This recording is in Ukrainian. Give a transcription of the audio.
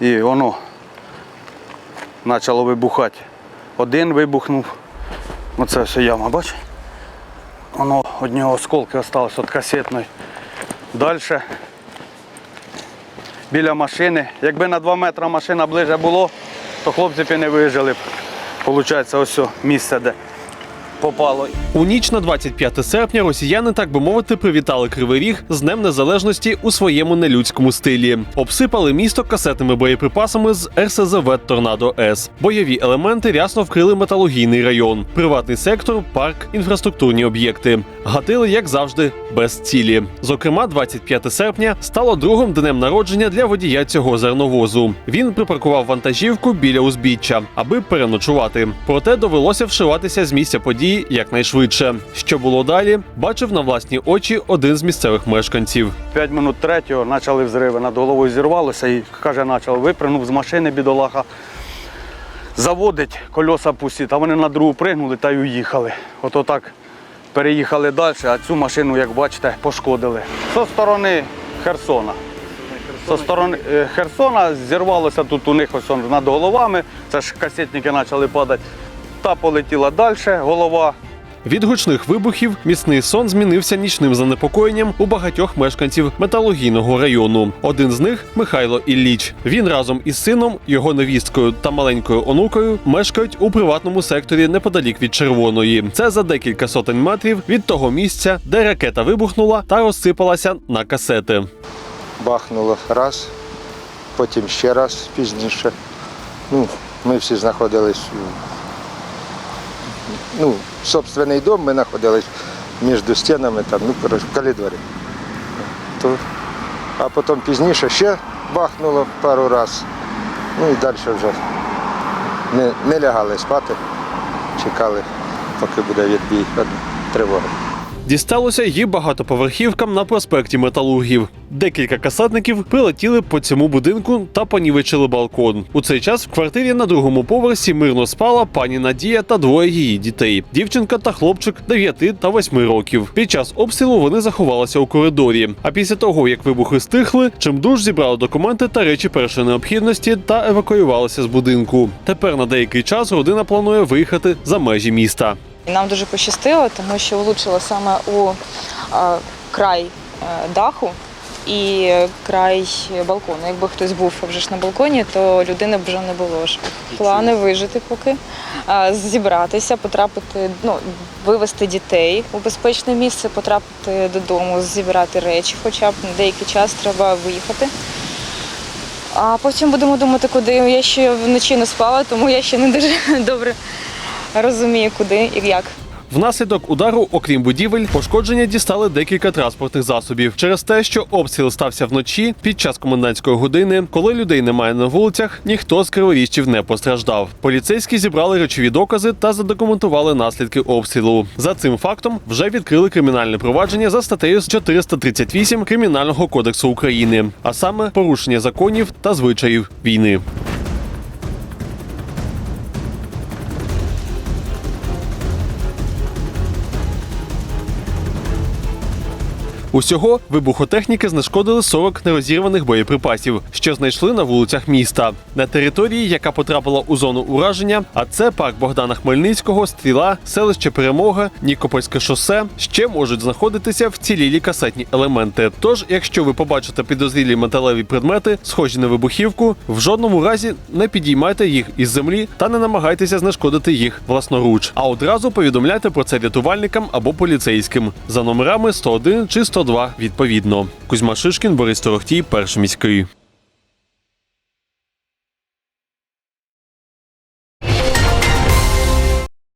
І воно почало вибухати. Один вибухнув. Оце все яма, бач? Воно одні осколки залишилось від касетної. Далі біля машини. Якби на 2 метри машина ближче було, то хлопці б і не вижили б. Получається, ось місце, де попало. У ніч на 25 серпня росіяни, так би мовити, привітали Кривий Ріг з Днем Незалежності у своєму нелюдському стилі. Обсипали місто касетними боєприпасами з РСЗВ Торнадо С. Бойові елементи рясно вкрили металургійний район, приватний сектор, парк, інфраструктурні об'єкти. Гатили, як завжди, без цілі. Зокрема, 25 серпня стало другим днем народження для водія цього зерновозу. Він припаркував вантажівку біля узбіччя, аби переночувати. Проте довелося вшиватися з місця події якнайшвидше. Що було далі, бачив на власні очі один з місцевих мешканців. 5 минут третього почали взриви, над головою зірвалося і каже, почав випрыгнув з машини бідолаха. Заводить, кольоса пусті, та вони на другу пригнули та й уїхали. Ото так переїхали далі, а цю машину, як бачите, пошкодили. Зі сторони Херсона. Зі сторони е, Херсона зірвалося тут у них ось над головами. Це ж касетники почали падати. Та полетіла далі, голова Від гучних вибухів міцний сон змінився нічним занепокоєнням у багатьох мешканців металургійного району. Один з них Михайло Ілліч. Він разом із сином, його невісткою та маленькою онукою мешкають у приватному секторі неподалік від червоної. Це за декілька сотень метрів від того місця, де ракета вибухнула та розсипалася на касети. бахнуло раз, потім ще раз пізніше. Ну, ми всі знаходились ну, собственний дом, ми знаходились між стінами, там, ну, в коридорі. То, а потім пізніше ще бахнуло пару разів. Ну і далі вже не, не лягали спати, чекали, поки буде відбій від тривоги. Дісталося й багатоповерхівкам на проспекті Металургів. Декілька касатників прилетіли по цьому будинку та понівечили балкон. У цей час в квартирі на другому поверсі мирно спала пані Надія та двоє її дітей: дівчинка та хлопчик 9 та 8 років. Під час обстрілу вони заховалися у коридорі. А після того, як вибухи стихли, чимдуж зібрали документи та речі першої необхідності та евакуювалися з будинку. Тепер на деякий час родина планує виїхати за межі міста. І Нам дуже пощастило, тому що влучило саме у е, край е, даху і край балкону. Якби хтось був вже ж на балконі, то людини б вже не було ж. Плани вижити поки, зібратися, потрапити, ну, вивезти дітей у безпечне місце, потрапити додому, зібрати речі, хоча б на деякий час треба виїхати. А потім будемо думати, куди. Я ще вночі не спала, тому я ще не дуже добре розумію, куди і як. Внаслідок удару, окрім будівель, пошкодження дістали декілька транспортних засобів через те, що обстріл стався вночі під час комендантської години, коли людей немає на вулицях, ніхто з криворіжців не постраждав. Поліцейські зібрали речові докази та задокументували наслідки обстрілу. За цим фактом вже відкрили кримінальне провадження за статтею 438 Кримінального кодексу України, а саме порушення законів та звичаїв війни. Усього вибухотехніки знешкодили 40 нерозірваних боєприпасів, що знайшли на вулицях міста на території, яка потрапила у зону ураження. А це парк Богдана Хмельницького, стріла, селище Перемога, Нікопольське шосе ще можуть знаходитися вцілілі касетні елементи. Тож, якщо ви побачите підозрілі металеві предмети, схожі на вибухівку, в жодному разі не підіймайте їх із землі та не намагайтеся знешкодити їх власноруч. А одразу повідомляйте про це рятувальникам або поліцейським за номерами 101 чи 102 відповідно. Кузьма Шишкін, Борис Торохтій, перший міський.